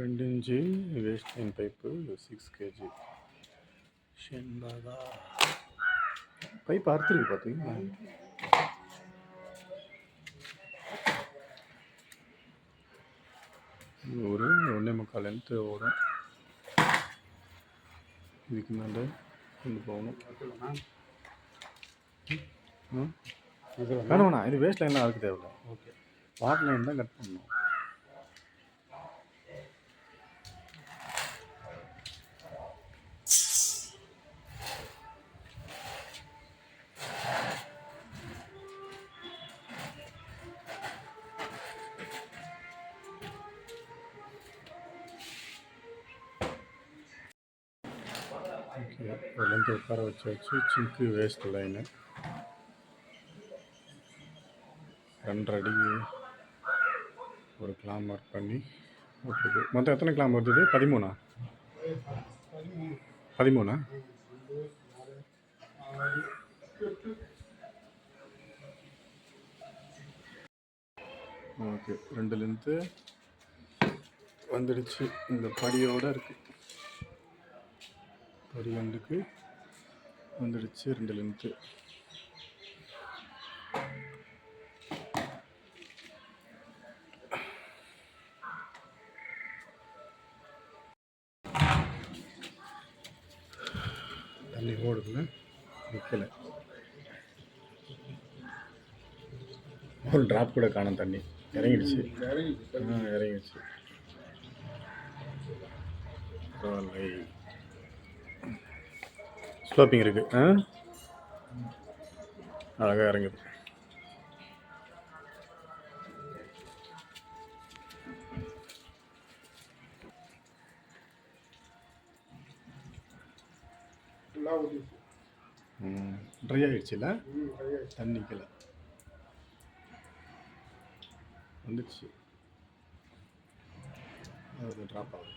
ரெண்டு inch waste line pipe six KG ஷென்பாகா pipe அறுத்துருக்கு பார்த்தீங்களா? ஒரு ஒன்றே முக்கால் லென்த்து ஓடும். இதுக்கு மேலே கொண்டு போகணும். வேணாம் வேணாம் இது வேஸ்ட் லைன்லாம் அறுக்க தேவையில்ல. ஓகே. வாட்டர் லைன் தான் கட் பண்ணணும். ஓகே. அதுலேருந்து உட்கார வச்சு வச்சு சிங்க்கு வேஸ்ட் லைனு ரெண்டரை அடி ஒரு கிளாம் மார்க் பண்ணி ஓகே மொத்தம் எத்தனை கிளாம் வருது? பதிமூணா? பதிமூணா? ஓகே. ரெண்டு லென்த்து வந்துடுச்சு. இந்த படியோடு இருக்குது படி வந்துக்கு வந்துடுச்சு ரெண்டு லென்த்து தண்ணி ஓடுதுல நிற்கலை ஒரு ட்ராப் கூட காணும் தண்ணி. இறங்கிடுச்சு. ஆ இறங்கிடுச்சு. பரவாயில்லை. ஸ்லோப்பிங் இருக்குது ஆ? அழகாக இறங்குது. ட்ரை ஊற்றிச்சு ட்ரை ஆகிடுச்சுல தண்ணிக்கல வந்துடுச்சு. அது ட்ராப் ஆகும்